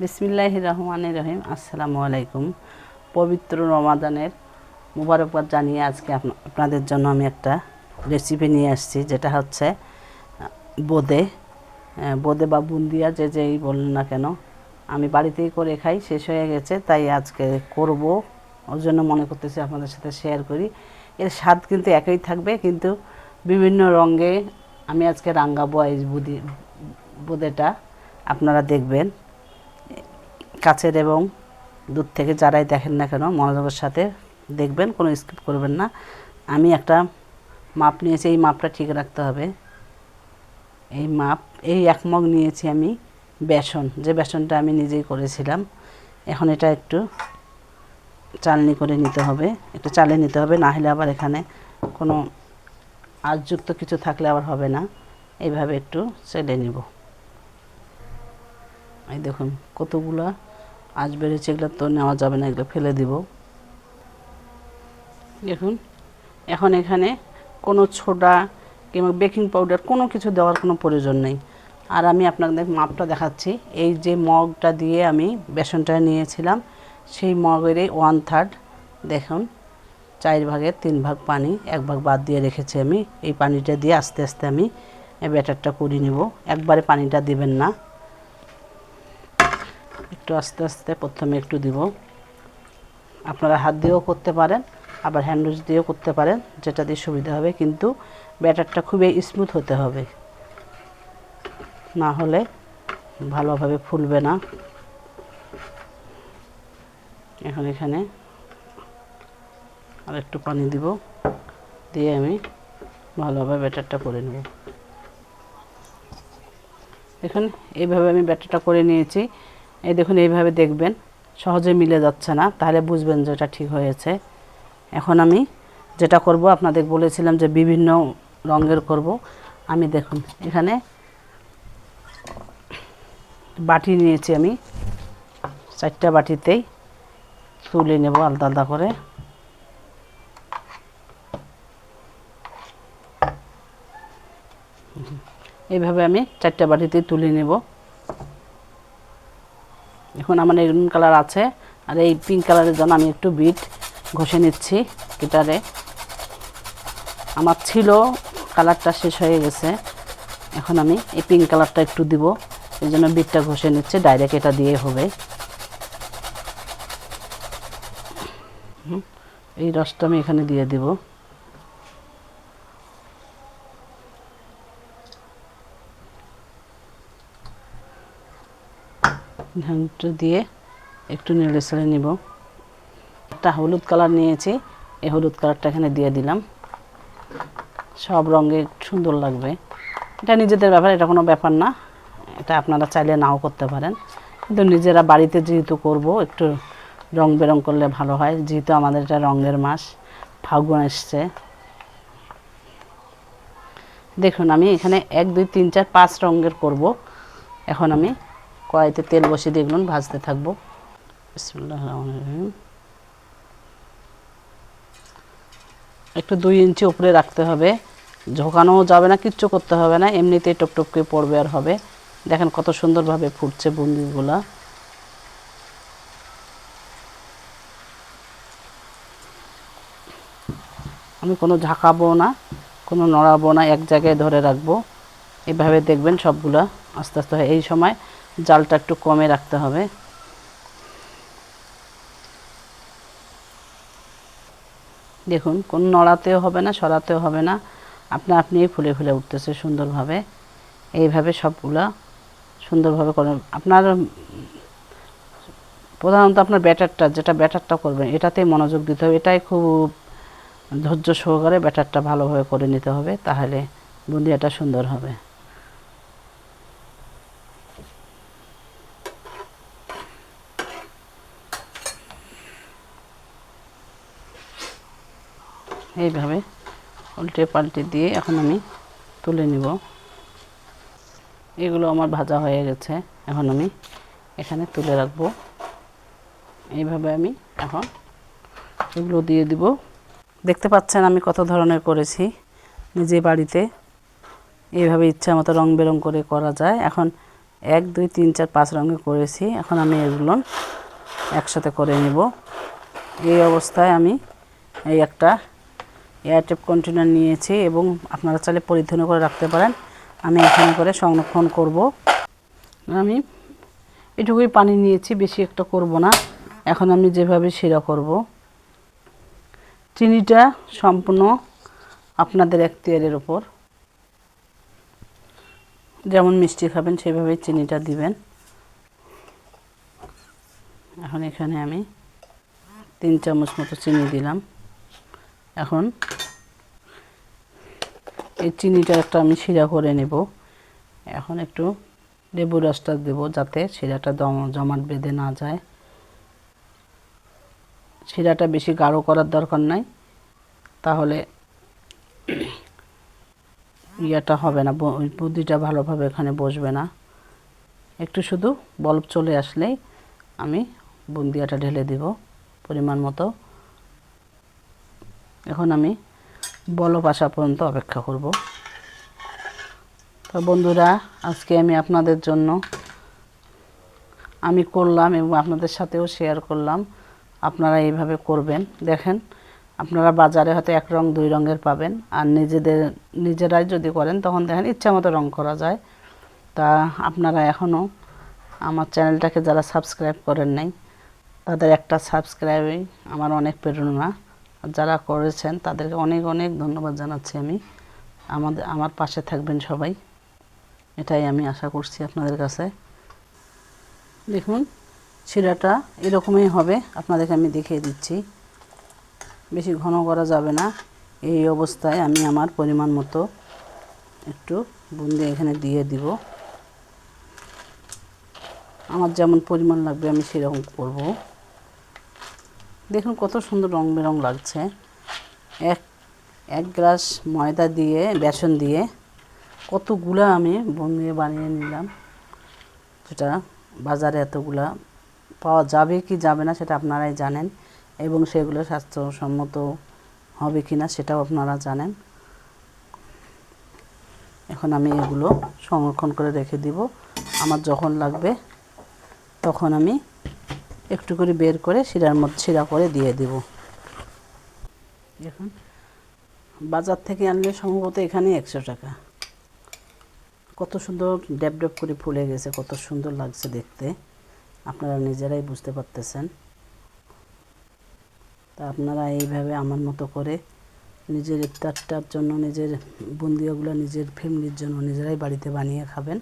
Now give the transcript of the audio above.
বিসমিল্লাহ রহমান রহিম। আসসালামু আলাইকুম। পবিত্র রমাদানের মুবারকবাদ জানিয়ে আজকে আপনা- আপনাদের জন্য আমি একটা রেসিপি নিয়ে আসছি, যেটা হচ্ছে বোঁদে। বোঁদে বা বুন্দিয়া, যে যেই বলুন না কেন, আমি বাড়িতেই করে খাই, শেষ হয়ে গেছে, তাই আজকে করব। ওর জন্য মনে করতেছি আপনাদের সাথে শেয়ার করি। এর স্বাদ কিন্তু একই থাকবে, কিন্তু বিভিন্ন রঙে আমি আজকে রাঙ্গাবো এই বুদি বোঁদেটা। আপনারা দেখবেন। কাছের এবং দূর থেকে যারাই দেখেন না কেন, মনোযোগের সাথে দেখবেন, কোনো স্কিপ করবেন না। আমি একটা মাপ নিয়েছি, এই মাপটা ঠিক রাখতে হবে। এই মাপ, এই এক মগ নিয়েছি আমি বেসন, যে বেসনটা আমি নিজেই করেছিলাম। এখন এটা একটু চালনি করে নিতে হবে, একটু চালে নিতে হবে, না হলে আবার এখানে কোনো আজযুক্ত কিছু থাকলে আবার হবে না। এইভাবে একটু চেলে নিব। এই দেখুন, কতগুলা আজ বেড়েছে, এগুলো তো নেওয়া যাবে না, এগুলো ফেলে দিব। দেখুন, এখন এখানে কোনো ছোডা কিংবা বেকিং পাউডার কোনো কিছু দেওয়ার কোনো প্রয়োজন নেই। আর আমি আপনাদের মাপটা দেখাচ্ছি। এই যে মগটা দিয়ে আমি বেসনটা নিয়েছিলাম, সেই মগেরই ওয়ান থার্ড দেখুন, চার ভাগের তিন ভাগ পানি, এক ভাগ বাদ দিয়ে রেখেছি আমি। এই পানিটা দিয়ে আস্তে আস্তে আমি ব্যাটারটা করে নিব। একবারে পানিটা দিবেন না। একটু আস্তে আস্তে প্রথমে একটু দিব। আপনারা হাত দিয়েও করতে পারেন, আবার হ্যান্ডউইচ দিয়েও করতে পারেন, যেটা দিয়ে সুবিধা হবে, কিন্তু ব্যাটারটা খুবই স্মুথ হতে হবে। না হলে ভালোভাবে ফুলবে না। এখন এখানে আর একটু পানি দিব, দিয়ে আমি ভালোভাবে ব্যাটারটা করে নেব। দেখুন এইভাবে আমি ব্যাটারটা করে নিয়েছি। এই দেখুন, এইভাবে দেখবেন। সহজে মিলে যাচ্ছে না, তাহলে বুঝবেন যে এটা ঠিক হয়েছে। এখন আমি যেটা করব, আপনাদের বলেছিলাম যে বিভিন্ন রঙের করব। আমি দেখুন, এখানে বাটি নিয়েছি আমি। চারটা বাটিতেই তুলে নেব আলাদা আলাদা করে। এইভাবে আমি চারটা বাটিতেই তুলে নেব। এখন আমার মেরুন কালার আছে, আর এই পিঙ্ক কালারের জন্য আমি একটু বিট ঘষে নিচ্ছি গিটারে আমার ছিল কালারটা শেষ হয়ে গেছে, এখন আমি এই পিঙ্ক কালারটা একটু দিব, এই জন্য বিটটা ঘষে নিচ্ছে ডাইরেক্ট এটা দিয়ে হবে। এই রসটা আমি এখানে দিয়ে দিব। ধানটা দিয়ে একটু নেড়ে ছেড়ে নিব। একটা হলুদ কালার নিয়েছি, এই হলুদ কালারটা এখানে দিয়ে দিলাম। সব রঙে সুন্দর লাগবে। এটা নিজেদের ব্যাপার, এটা কোনো ব্যাপার না। এটা আপনারা চাইলে নাও করতে পারেন। কিন্তু নিজেরা বাড়িতে যেহেতু করব, একটু রং বেরং করলে ভালো হয়। যেহেতু আমাদের এটা রঙের মাস, ফাগুন এসছে। দেখুন, আমি এখানে এক, দুই, তিন, চার, পাঁচ রঙের করব। এখন আমি কড়াইতে তেল বসিয়ে দিয়ে এগুলো ভাজতে থাকব। একটু দুই ইঞ্চি উপরে রাখতে হবে। ঝোঁকানোও যাবে না, কিচ্ছু করতে হবে না, এমনিতেই টপ টপ পড়বে আর হবে। দেখেন কত সুন্দরভাবে ফুটছে বুন্দিগুলা। আমি কোনো ঝাঁকাবো না, কোনো নড়াবো না, এক জায়গায় ধরে রাখব। এভাবে দেখবেন সবগুলা আস্তে আস্তে এই সময় জালটা একটু কমে রাখতে হবে। দেখুন, কোন নড়াতেও হবে না, সরাতেও হবে না। আপনা আপনিই ফুলে ফুলে উঠতেছে সুন্দরভাবে। এইভাবে সবগুলো সুন্দরভাবে করে আপনার প্রধানত আপনার ব্যাটারটা, যেটা ব্যাটারটা করবেন এটাতেই মনোযোগ দিতে হবে। এটাই খুব ধৈর্য সহকারে ব্যাটারটা ভালোভাবে করে নিতে হবে, তাহলে বুন্দিয়াটা সুন্দর হবে। এইভাবে উল্টে পাল্টে দিয়ে এখন আমি তুলে নিব। এগুলো আমার ভাজা হয়ে গেছে। এখন আমি এখানে তুলে রাখব। এইভাবে আমি এখন এগুলো দিয়ে দিব। দেখতে পাচ্ছেন আমি কত ধরনের করেছি। নিজে বাড়িতে এইভাবে ইচ্ছা মতো রং বেরং করে করা যায়। এখন এক, দুই, তিন, চার, পাঁচ রঙে করেছি। এখন আমি এগুলো একসাথে করে নেব। এই অবস্থায় আমি এই একটা এয়ারটেপ কন্টেনার নিয়েছি এবং আপনারা চাইলে পরিধান করে রাখতে পারেন। আমি এখানে করে সংরক্ষণ করব। আমি এটুকুই পানি নিয়েছি, বেশি একটা করব না। এখন আমি যেভাবে শিরা করব। চিনিটা সম্পূর্ণ আপনাদের এখতিয়ারের উপর। যেমন মিষ্টি খাবেন সেভাবে চিনিটা দিবেন। এখন এখানে আমি তিন চামচ মতো চিনি দিলাম। এখন এই চিনিটা একটা আমি শিরা করে নেব। এখন একটু লেবু রসটা দেবো যাতে শিরাটা জমাট বেঁধে না যায়। শিরাটা বেশি গাঢ় করার দরকার নাই। তাহলে ইয়েটা হবে না বুদ্ধিটা ভালোভাবে এখানে বসবে না। একটু শুধু বলব চলে আসলেই আমি বুন্দিয়াটা ঢেলে দিব পরিমাণ মতো। এখন আমি বলব আসা পর্যন্ত অপেক্ষা করব। তো বন্ধুরা, আজকে আমি আপনাদের জন্য আমি করলাম এবং আপনাদের সাথেও শেয়ার করলাম। আপনারা এইভাবে করবেন। দেখেন, আপনারা বাজারে হয়তো এক রং, দুই রঙের পাবেন। আর নিজেদের, নিজেরাই যদি করেন, তখন দেখেন ইচ্ছা মতো রং করা যায়। তা আপনারা এখনও আমার চ্যানেলটাকে যারা সাবস্ক্রাইব করেন নাই, তাদের একটা সাবস্ক্রাইবই আমার অনেক প্রেরণা। যারা করেছেন তাদেরকে অনেক অনেক ধন্যবাদ জানাচ্ছি আমি। আমাদের, আমার পাশে থাকবেন সবাই। এটাই আমি আশা করছি আপনাদের কাছে। দেখুন, শিরাটা এরকমই হবে। আপনাদেরকে আমি দেখিয়ে দিচ্ছি। বেশি ঘন করা যাবে না। এই অবস্থায় আমি আমার পরিমাণ মতো একটু বুন্দি এখানে দিয়ে দিব। আমার যেমন পরিমাণ লাগবে, আমি সেরকম করব। দেখুন কত সুন্দর রং বেরং লাগছে। এক এক গ্লাস ময়দা দিয়ে, বেসন দিয়ে কতগুলা আমি বন্দিয়ে বানিয়ে নিলাম। সেটা বাজারে এতগুলা পাওয়া যাবে কি যাবে না সেটা আপনারাই জানেন এবং সেগুলো স্বাস্থ্যসম্মত হবে কি না সেটাও আপনারা জানেন। এখন আমি এগুলো সংরক্ষণ করে রেখে দিব। আমার যখন লাগবে তখন আমি একটু করে বের করে শিরার মধ্যে শিরা করে দিয়ে দিব। দেখুন, বাজার থেকে আনলে সম্ভবত এখানে একশো টাকা। কত সুন্দর ড্যাব ড্যাব করে ফুলে গেছে, কত সুন্দর লাগছে দেখতে। আপনারা নিজেরাই বুঝতে পারতেছেন। তা আপনারা এইভাবে আমার মতো করে নিজের ইফতারটার জন্য, নিজের বন্দিয়াগুলো নিজের ফ্যামিলির জন্য নিজেরাই বাড়িতে বানিয়ে খাবেন।